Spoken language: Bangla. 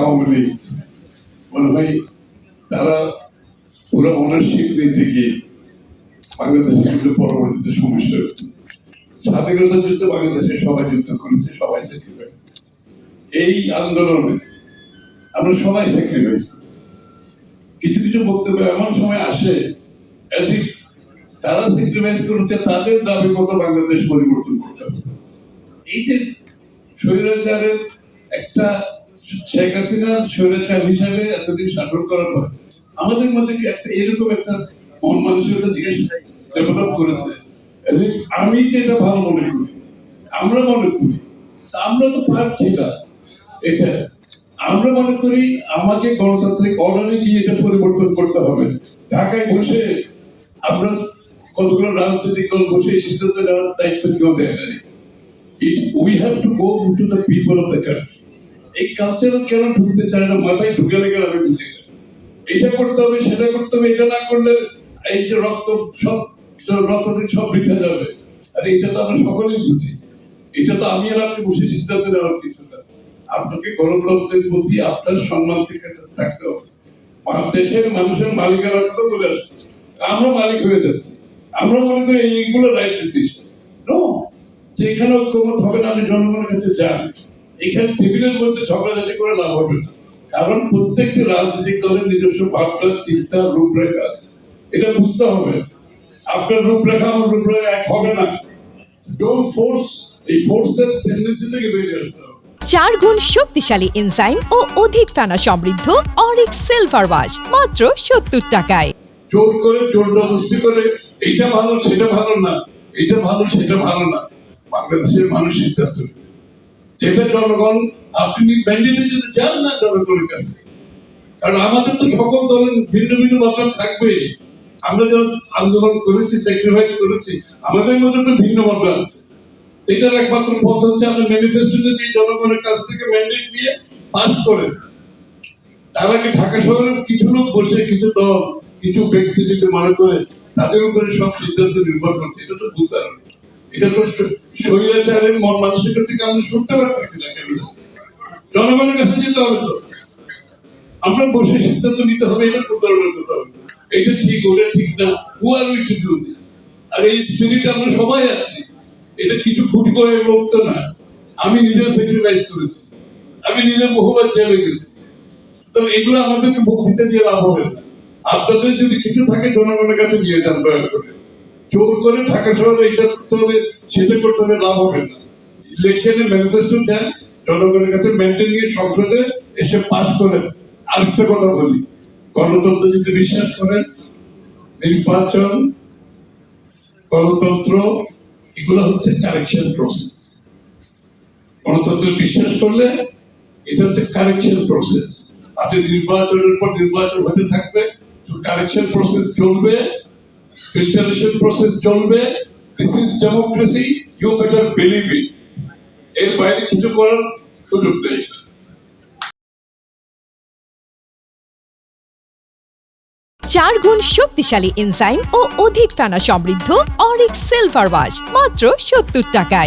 আওয়ামী লীগ, মনে হয় তারা পুরো ওনারশিপ নিতে গিয়ে বাংলাদেশের কিন্তু পরবর্তীতে সমস্যা হয়েছে স্বাধীনতা যুদ্ধে বাংলাদেশে সবাই যুদ্ধ করেছে, সবাই স্যাক্রিফাইস এই আন্দোলনে আমরা সবাই স্যাক্রিফাইস কিছু কিছু বক্তব্য এমন সময় আসে, as if তারা স্যাক্রিফাইস করেছে, তাদের দাবি মতো বাংলাদেশ পরিবর্তন করতে হবে। এই যে স্বৈরাচারের একটা শেখ হাসিনা স্বৈরাচার হিসাবে এতদিন শাসন করার পর আমাদের মধ্যে একটা এরকম একটা মন মানসিকতা ডেভেলপ করেছে? আমি যেটা ভালো মনে করি, আমরা মনে করি আমরা তো না। এটা আমরা মনে করি আমাকে গণতান্ত্রিক অর্ডারে গিয়ে এটা পরিবর্তন করতে হবে। ঢাকায় বসে আমরা কতগুলো রাজনৈতিক দল বসে সিদ্ধান্ত নেওয়ার দায়িত্ব কেউ দেয় নাই। It, we have to go to the people of the country এই কালচার কেন ঢুকতে চায় না? মাথায় ঢুকে লেগে আমি বুঝি না। এটা করতে হবে, সেটা করতে হবে, এটা না করলে এই যে রক্ত সব রক্তদের সব বৃথা যাবে। আর এটা তো আমরা সকলেই বুঝি। এটা তো আমি আর আপনি বসে সিদ্ধান্ত নেওয়ার কিছু না। আপনাকে গণতন্ত্রের প্রতি আপনার সম্মান থেকে থাকতে হবে। দেশের মানুষের মালিকানার কথা বলে আসছে। আমরা মালিক হয়ে যাচ্ছি। আমরা মনে করি এইগুলো রাইট ডিসিশন নো যে এখানে ঐক্যমত হবে না, আপনি জনগণের কাছে যান। এখানে টেবিলের মধ্যে ঝগড়াঝাটি করে লাভ হবে না। কারণ প্রত্যেকটি রাজনৈতিক দলের নিজস্ব ভাবনা চিন্তা রূপরেখা আছে। এটা বুঝতে হবে। আপনার রূপরেখা আমার রূপরেখা এক হবে না। ডোন্ট ফোর্স এই ফোর্সের টেন্ডেন্সি থেকে বেরিয়ে আসতে হবে। চার গুণ শক্তিশালী এনজাইম ও অধিক ফেনা সমৃদ্ধ অরিক সিলভার ওয়াশ মাত্র সত্তর টাকায়। জোর করে জোর জবরদস্তি করে এইটা ভালো সেটা ভালো না। এটা ভালো সেটা ভালো না। বাংলাদেশের মানুষ সিদ্ধান্ত নেবে। যেটা জনগণ, আপনি ম্যান্ডেটে যদি যান না জনগণের কাছে। কারণ আমাদের তো সকল দলের ভিন্ন ভিন্ন ভাবনা থাকবে। আমরা যারা আন্দোলন করেছি স্যাক্রিফাইস করেছি, আমাদের মধ্যে তো ভিন্ন ভাবনা আছে। এটার একমাত্র পথ হচ্ছে আপনি ম্যানিফেস্টোতে দিয়ে জনগণের কাছ থেকে ম্যান্ডেট নিয়ে পাস করেন তার আগে ঢাকা শহরের কিছু লোক বসে, কিছু দল, কিছু ব্যক্তি যদি মনে করে, তাদের উপরে সব সিদ্ধান্ত নির্ভর করছে। এটা তো ভুল ধারণা। এটা তো স্বৈরাচারের মন মানসিকতা থেকে আমরা শুনতে পারতেছি না কেন জনগণের কাছে যেতে হবে তো। আমরা বসে সিদ্ধান্ত নিতে হবে, এটা প্রতারণা করতে হবে। এটা ঠিক, ওটা ঠিক না who are we to do আর এই স্পিরিট আমরা সবাই আছি। এটা কিছু খুঁটি করে লোক তো না। আমি নিজেও স্যাক্রিফাইস করেছি। আমি নিজে বহুবার জেলে গেছি। তো এগুলো আমাদেরকে বক্তৃতা দিয়ে লাভ হবে না। আপনাদের যদি কিছু থাকে, জনগণের কাছে নিয়ে যান দয়া করে। জোর করে ঢাকা শহরে এটা করতে হবে, সেটা করতে হবে, লাভ হবে না। ইলেকশনে ম্যানিফেস্টো দেন, জনগণের কাছে মেনটেন নিয়ে সংসদে এসে পাস করেন। আরেকটা কথা বলি, গণতন্ত্র যদি বিশ্বাস করেন, নির্বাচন, গণতন্ত্র, এগুলো হচ্ছে কারেকশন প্রসেস গণতন্ত্রে বিশ্বাস করলে এটা হচ্ছে কারেকশন প্রসেস আপনি নির্বাচনের পর নির্বাচন হতে থাকবে কারেকশন প্রসেস চলবে ফিল্টারেশন প্রসেস চলবে। This is democracy you better believe it এর বাইরে কিছু করার সুযোগ নেই। চার গুণ শক্তিশালী এনজাইম ও অধিক ফেনা সমৃদ্ধ অরিক সিলভার ওয়াশ মাত্র সত্তর টাকায়।